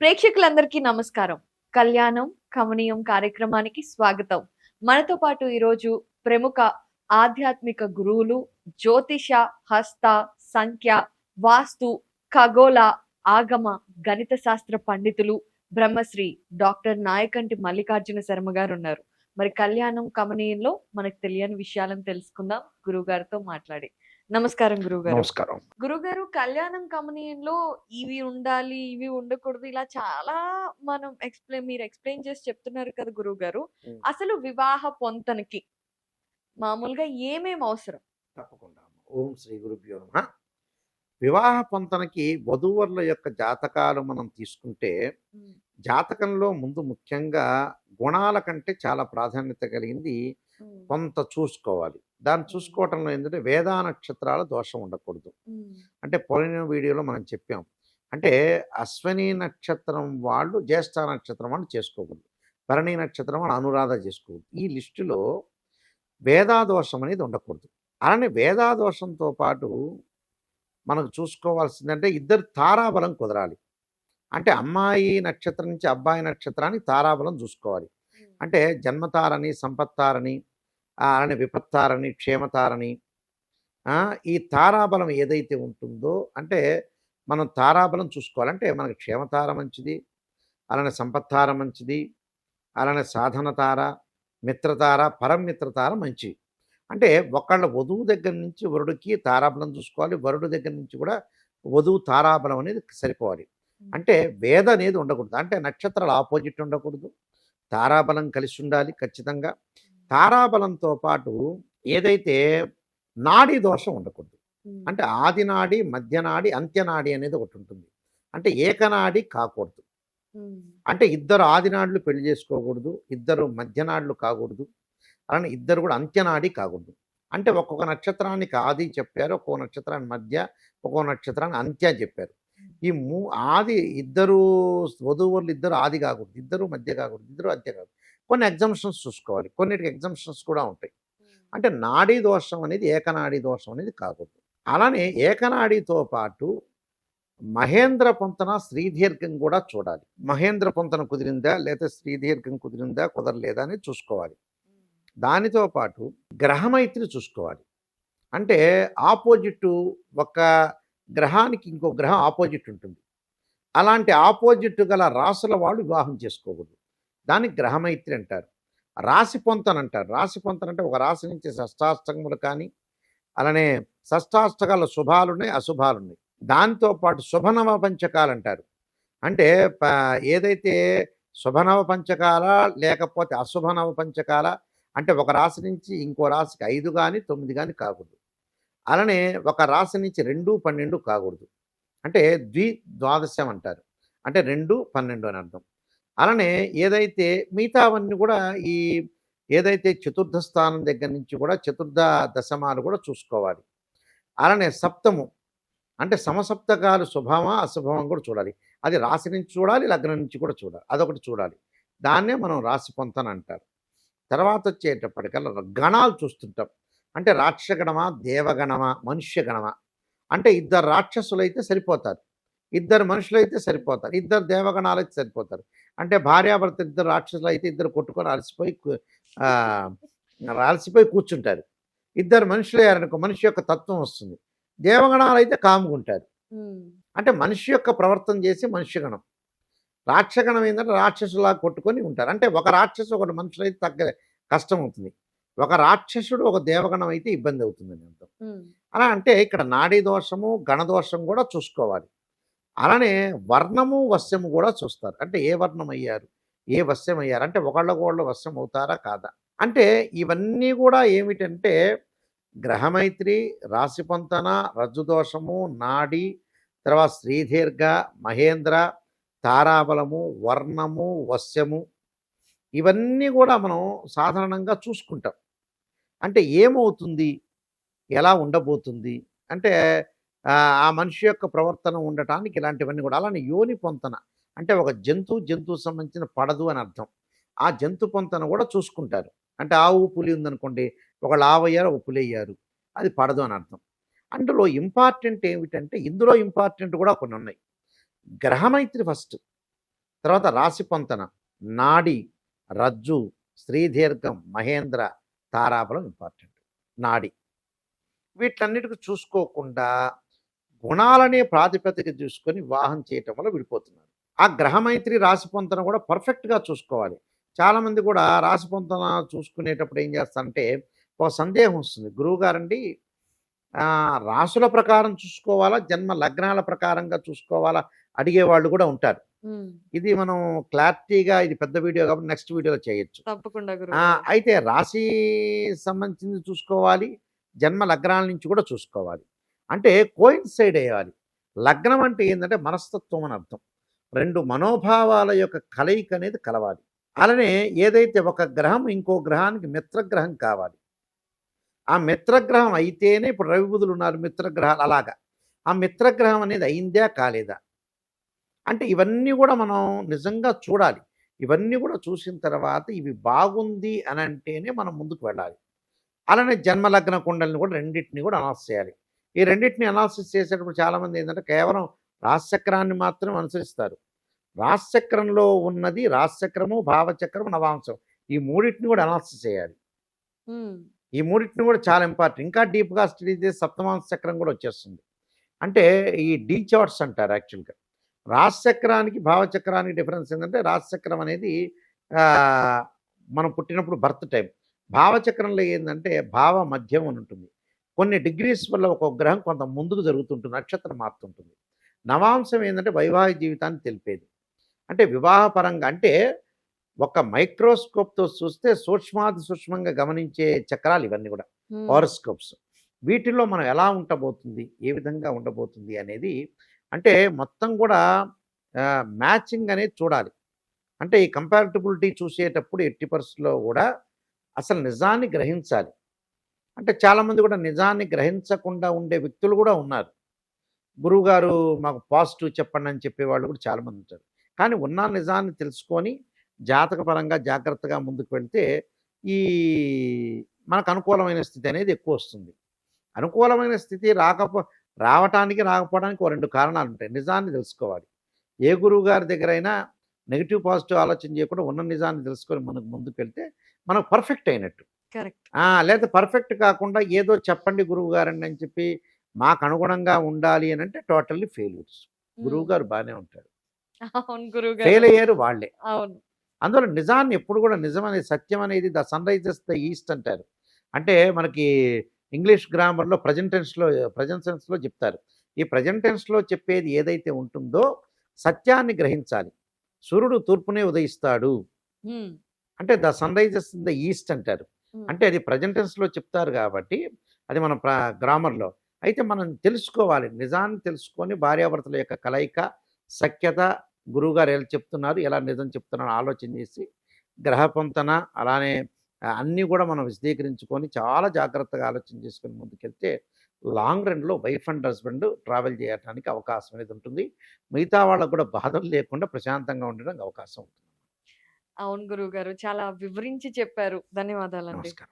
ప్రేక్షకులందరికీ నమస్కారం. కళ్యాణం కమనీయం కార్యక్రమానికి స్వాగతం. మనతో పాటు ఈరోజు ప్రముఖ ఆధ్యాత్మిక గురువులు జ్యోతిష హస్త సంఖ్య వాస్తు ఖగోళ ఆగమ గణిత శాస్త్ర పండితులు బ్రహ్మశ్రీ డాక్టర్ నాయకంటి మల్లికార్జున శర్మ గారు ఉన్నారు మరి కళ్యాణం కమనీయంలో మనకు తెలియని విషయాలను తెలుసుకుందాం. గురువు గారితో మాట్లాడి నమస్కారం గురువు గారు నమస్కారం. గురుగారు కళ్యాణం కమనీయంలో ఇవి ఉండాలి ఇవి ఉండకూడదు ఇలా చాలా మనం ఎక్స్ప్లెయిన్ మీరు ఎక్స్ప్లెయిన్ చేసి చెప్తున్నారు కదా గురువు గారు ఉం. అసలు వివాహ పొంతనకి మామూలుగా ఏమేం అవసరం? తప్పకుండా. ఓం శ్రీ గురుభ్యో నమ. వివాహ పొంతనకి వధూవరుల యొక్క జాతకాలు మనం తీసుకుంటే జాతకంలో ముందు ముఖ్యంగా గుణాల కంటే చాలా ప్రాధాన్యత కలిగింది. కొంత చూసుకోవాలి. దాన్ని చూసుకోవటంలో ఏంటంటే వేదా నక్షత్రాల దోషం ఉండకూడదు. అంటే పోయిన వీడియోలో మనం చెప్పాం. అంటే అశ్వని నక్షత్రం వాళ్ళు జ్యేష్ఠ నక్షత్రం వాళ్ళు చేసుకోకూడదు. భరణి నక్షత్రం వాళ్ళు అనురాధ చేసుకోకూడదు. ఈ లిస్టులో వేదాదోషం అనేది ఉండకూడదు. అలానే వేదాదోషంతో పాటు మనకు చూసుకోవాల్సిందంటే ఇద్దరు తారాబలం కుదరాలి. అంటే అమ్మాయి నక్షత్రం నుంచి అబ్బాయి నక్షత్రానికి తారాబలం చూసుకోవాలి. అంటే జన్మతారని సంపత్తారని అలానే విపత్తారని క్షేమతారని ఈ తారాబలం ఏదైతే ఉంటుందో అంటే మనం తారాబలం చూసుకోవాలంటే మనకి క్షేమతార మంచిది అలానే సంపత్తార మంచిది అలానే సాధన తార మిత్రతార పరమిత్రతార మంచిది అంటే ఒకళ్ళ వధువు దగ్గర నుంచి వరుడికి తారాబలం చూసుకోవాలి వరుడు దగ్గర నుంచి కూడా వధువు తారాబలం అనేది సరిపోవాలి. అంటే వేద అనేది ఉండకూడదు. అంటే నక్షత్రాలు ఆపోజిట్ ఉండకూడదు. తారాబలం కలిసి ఉండాలి ఖచ్చితంగా. తారాబలంతో పాటు ఏదైతే నాడీ దోషం ఉండకూడదు. అంటే ఆది నాడి మధ్యనాడి అంత్యనాడి అనేది ఒకటి ఉంటుంది. అంటే ఏకనాడి కాకూడదు. అంటే ఇద్దరు ఆదినాడులు పెళ్ళి చేసుకోకూడదు ఇద్దరు మధ్యనాడులు కాకూడదు అలానే ఇద్దరు కూడా అంత్యనాడి కాకూడదు. అంటే ఒక్కొక్క నక్షత్రానికి ఆది చెప్పారు ఒక్కొక్క నక్షత్రాన్ని మధ్య ఒక్కొక్క నక్షత్రాన్ని అంత్య చెప్పారు. ఈ మూ ఆది ఇద్దరు వధువులు ఇద్దరు ఆది కాకూడదు ఇద్దరు మధ్య కాకూడదు ఇద్దరు అంత్య కాకూడదు. కొన్ని ఎగ్జామ్షన్స్ చూసుకోవాలి. కొన్నిటికి ఎగ్జామ్షన్స్ కూడా ఉంటాయి. అంటే నాడీ దోషం అనేది ఏకనాడీ దోషం అనేది కాకూడదు. అలానే ఏకనాడితో పాటు మహేంద్ర పొంతన శ్రీదీర్ఘం కూడా చూడాలి. మహేంద్ర పొంతన కుదిరిందా? లేదా శ్రీదీర్ఘం కుదిరిందా? కుదరలేదా? అని చూసుకోవాలి. దానితో పాటు గ్రహమైత్రి చూసుకోవాలి. అంటే ఆపోజిట్ ఒక గ్రహానికి ఇంకో గ్రహం ఆపోజిట్ ఉంటుంది. అలాంటి ఆపోజిట్ గల రాసుల వాళ్ళు వివాహం చేసుకోకూడదు. దాన్ని గ్రహమైత్రి అంటారు. రాశి పొంతన అంటారు రాశి పొంతన అంటే ఒక రాశి నుంచి షష్టాష్టకములు కానీ అలానే షష్టాష్టకాల శుభాలు ఉన్నాయి అశుభాలు ఉన్నాయి దాంతో పాటు శుభనవ పంచకాలు అంటారు అంటే ఏదైతే శుభనవ పంచకాల లేకపోతే అశుభనవ పంచకాల అంటే ఒక రాశి నుంచి ఇంకో రాశికి ఐదు కానీ తొమ్మిది కానీ కాకూడదు. అలానే ఒక రాశి నుంచి రెండు పన్నెండు కాకూడదు. అంటే ద్వి ద్వాదశం అంటారు. అంటే రెండు పన్నెండు అని అర్థం. అలానే ఏదైతే మిగతావన్నీ కూడా ఈ ఏదైతే చతుర్థ స్థానం దగ్గర నుంచి కూడా చతుర్థ దశమాలు కూడా చూసుకోవాలి. అలానే సప్తము అంటే సమసప్తకాలు శుభమా అశుభమా కూడా చూడాలి. అది రాశి నుంచి చూడాలి లగ్నం నుంచి కూడా చూడాలి. అదొకటి చూడాలి. దాన్నే మనం రాశి పొంతన అంటారు. తర్వాత వచ్చేటప్పటికల్లా గణాలు చూస్తుంటాం. అంటే రాక్షగణమా దేవగణమా మనుష్యగణమా. అంటే ఇద్దరు రాక్షసులు అయితే సరిపోతారు. ఇద్దరు మనుషులు అయితే సరిపోతారు ఇద్దరు దేవగణాలు అయితే సరిపోతారు. అంటే భార్యాభర్త ఇద్దరు రాక్షసులు అయితే ఇద్దరు కొట్టుకొని అలసిపోయి అలసిపోయి కూర్చుంటారు. ఇద్దరు మనుషులు అయ్యారనుకో మనిషి యొక్క తత్వం వస్తుంది. దేవగణాలు అయితే కాముకుంటారు అంటే మనిషి యొక్క ప్రవర్తన చేసి మనుష్యగణం రాక్షగణం ఏంటంటే రాక్షసులా కొట్టుకొని ఉంటారు. అంటే ఒక రాక్షసు ఒకటి మనుషులు అయితే తగ్గ కష్టం అవుతుంది. ఒక రాక్షసుడు ఒక దేవగణం అయితే ఇబ్బంది అవుతుందని అర్థం అలా అంటే ఇక్కడ నాడీ దోషము గణదోషం కూడా చూసుకోవాలి. అలానే వర్ణము వశ్యము కూడా చూస్తారు. అంటే ఏ వర్ణం అయ్యారు ఏ వశ్యం అయ్యారు అంటే ఒకళ్ళకొకళ్ళు వశ్యం అవుతారా కాదా? అంటే ఇవన్నీ కూడా ఏమిటంటే గ్రహమైత్రి రాశిపంతన రజ్జుదోషము నాడి తర్వాత శ్రీదీర్ఘ మహేంద్ర తారాబలము వర్ణము వశ్యము ఇవన్నీ కూడా మనం సాధారణంగా చూసుకుంటాం. అంటే ఏమవుతుంది? ఎలా ఉండబోతుంది? అంటే ఆ మనిషి యొక్క ప్రవర్తన ఉండటానికి ఇలాంటివన్నీ కూడా అలానే యోని పొంతన అంటే ఒక జంతువు జంతువు సంబంధించిన పడదు అని అర్థం. ఆ జంతు పొంతన కూడా చూసుకుంటారు. అంటే ఆవు పులి ఉందనుకోండి ఒకళ్ళు ఆవు అయ్యారు ఒక పులి అయ్యారు అది పడదు అని అర్థం. అందులో ఇంపార్టెంట్ ఏమిటంటే ఇందులో ఇంపార్టెంట్ కూడా కొన్ని ఉన్నాయి. గ్రహమైత్రి ఫస్ట్ తర్వాత రాశి పొంతన నాడి రజ్జు శ్రీదీర్ఘం మహేంద్ర తారాబలం ఇంపార్టెంట్ నాడి. వీటన్నిటికి చూసుకోకుండా గుణాలనే ప్రాతిపదిక చూసుకొని వివాహం చేయటం వల్ల విడిపోతున్నారు. ఆ గ్రహమైత్రి రాశి పొంతన కూడా పర్ఫెక్ట్గా చూసుకోవాలి. చాలామంది కూడా రాశి పొంతన చూసుకునేటప్పుడు ఏం చేస్తారంటే ఒక సందేహం వస్తుంది. గురువు గారండి ఆ, రాసుల ప్రకారం చూసుకోవాలా జన్మ లగ్నాల ప్రకారంగా చూసుకోవాలా అడిగే వాళ్ళు కూడా ఉంటారు. ఇది మనం క్లారిటీగా ఇది పెద్ద వీడియో కాబట్టి నెక్స్ట్ వీడియోలో చేయొచ్చు. తప్పకుండా అయితే రాశి సంబంధించింది చూసుకోవాలి జన్మ లగ్నాల నుంచి కూడా చూసుకోవాలి. అంటే కోయిన్సైడ్ అయ్యాలి లగ్నం అంటే ఏంటంటే మనస్తత్వం అని అర్థం. రెండు మనోభావాల యొక్క కలయిక అనేది కలవాలి. అలానే ఏదైతే ఒక గ్రహం ఇంకో గ్రహానికి మిత్రగ్రహం కావాలి. ఆ మిత్రగ్రహం అయితేనే ఇప్పుడు రవి బుధులు ఉన్నారు మిత్రగ్రహాలు అలాగా. ఆ మిత్రగ్రహం అనేది అయిందా కాలేదా? అంటే ఇవన్నీ కూడా మనం నిజంగా చూడాలి. ఇవన్నీ కూడా చూసిన తర్వాత ఇవి బాగుంది అని అంటేనే మనం ముందుకు వెళ్ళాలి. అలానే జన్మలగ్న కుండలిని కూడా రెండింటిని కూడా అనౌన్స్ చేయాలి. ఈ రెండింటిని అనాలిసిస్ చేసేటప్పుడు చాలామంది ఏంటంటే కేవలం రాశిచక్రాన్ని మాత్రం అనుసరిస్తారు. రాశిచక్రంలో ఉన్నది రాశిచక్రము భావచక్రము నవాంశం. ఈ మూడింటిని కూడా అనాలిసిస్ చేయాలి. ఈ మూడింటిని కూడా చాలా ఇంపార్టెంట్ ఇంకా డీప్గా స్టడీ చేసి సప్తమాంశ చక్రం కూడా వచ్చేస్తుంది. అంటే ఈ డీ చార్ట్స్ అంటారు యాక్చువల్గా రాశిచక్రానికి భావచక్రానికి డిఫరెన్స్ ఏంటంటే రాశిచక్రం అనేది మనం పుట్టినప్పుడు బర్త్ టైం భావచక్రంలో ఏంటంటే భావ మధ్యం అని ఉంటుంది. కొన్ని డిగ్రీస్ వల్ల ఒక్కొక్క గ్రహం కొంత ముందుకు జరుగుతుంటుంది నక్షత్రం మారుతుంటుంది. నవాంశం ఏంటంటే వైవాహిక జీవితాన్ని తెలిపేది. అంటే వివాహపరంగా అంటే ఒక మైక్రోస్కోప్తో చూస్తే సూక్ష్మాతి సూక్ష్మంగా గమనించే చక్రాలు ఇవన్నీ కూడా హారోస్కోప్స్. వీటిల్లో మనం ఎలా ఉండబోతుంది ఏ విధంగా ఉండబోతుంది అనేది అంటే మొత్తం కూడా మ్యాచింగ్ అనేది చూడాలి. అంటే ఈ కంపారిటబిలిటీ చూసేటప్పుడు ఎట్టి పరిస్థితుల్లో కూడా అసలు నిజాన్ని గ్రహించాలి. అంటే చాలామంది కూడా నిజాన్ని గ్రహించకుండా ఉండే వ్యక్తులు కూడా ఉన్నారు. గురువుగారు మాకు పాజిటివ్ చెప్పండి అని చెప్పేవాళ్ళు కూడా చాలామంది ఉంటారు. కానీ ఉన్న నిజాన్ని తెలుసుకొని జాతకపరంగా జాగ్రత్తగా ముందుకు వెళ్తే ఈ మనకు అనుకూలమైన స్థితి అనేది ఎక్కువ వస్తుంది. అనుకూలమైన స్థితి రాకపో రావటానికి రాకపోవడానికి ఓ రెండు కారణాలు ఉంటాయి. నిజాన్ని తెలుసుకోవాలి. ఏ గురువు గారి దగ్గరైనా నెగిటివ్ పాజిటివ్ ఆలోచన చేయకుండా ఉన్న నిజాన్ని తెలుసుకొని మనకు ముందుకు వెళ్తే మనకు పర్ఫెక్ట్ అయినట్టు. లేదా పర్ఫెక్ట్ కాకుండా ఏదో చెప్పండి గురువు గారండి అని చెప్పి మాకు అనుగుణంగా ఉండాలి అని అంటే టోటల్లీ ఫెయిల్యూర్స్. గురువు గారు బాగానే గురువు ఫెయిల్ అయ్యారు వాళ్ళే. అవును. అందువల్ల నిజాన్ని ఎప్పుడు కూడా నిజం అనేది సత్యం అనేది the sun rises the east అంటారు. అంటే మనకి ఇంగ్లీష్ గ్రామర్లో ప్రజెంటెన్స్లో ప్రజెంటెన్స్లో చెప్తారు. ఈ ప్రజెంటెన్స్లో చెప్పేది ఏదైతే ఉంటుందో సత్యాన్ని గ్రహించాలి. సూర్యుడు తూర్పునే ఉదయిస్తాడు. అంటే the sun rises in the east అంటారు. అంటే అది ప్రజెంటెన్స్లో చెప్తారు కాబట్టి అది మన గ్రామర్లో. అయితే మనం తెలుసుకోవాలి. నిజాన్ని తెలుసుకొని భార్యాభర్తల యొక్క కలయిక సఖ్యత గురువుగారు ఎలా చెప్తున్నారు ఎలా నిజం చెప్తున్నారు ఆలోచన చేసి గ్రహ పొంతన అలానే అన్నీ కూడా మనం విశదీకరించుకొని చాలా జాగ్రత్తగా ఆలోచన చేసుకొని ముందుకెళ్తే లాంగ్ రన్లో వైఫ్ అండ్ హస్బెండ్ ట్రావెల్ చేయడానికి అవకాశం అనేది ఉంటుంది. మిగతా వాళ్ళకు కూడా బాధలు లేకుండా ప్రశాంతంగా ఉండడానికి అవకాశం ఉంటుంది. అవును గురువు గారు చాలా వివరించి చెప్పారు. ధన్యవాదాలండి. నమస్కారం.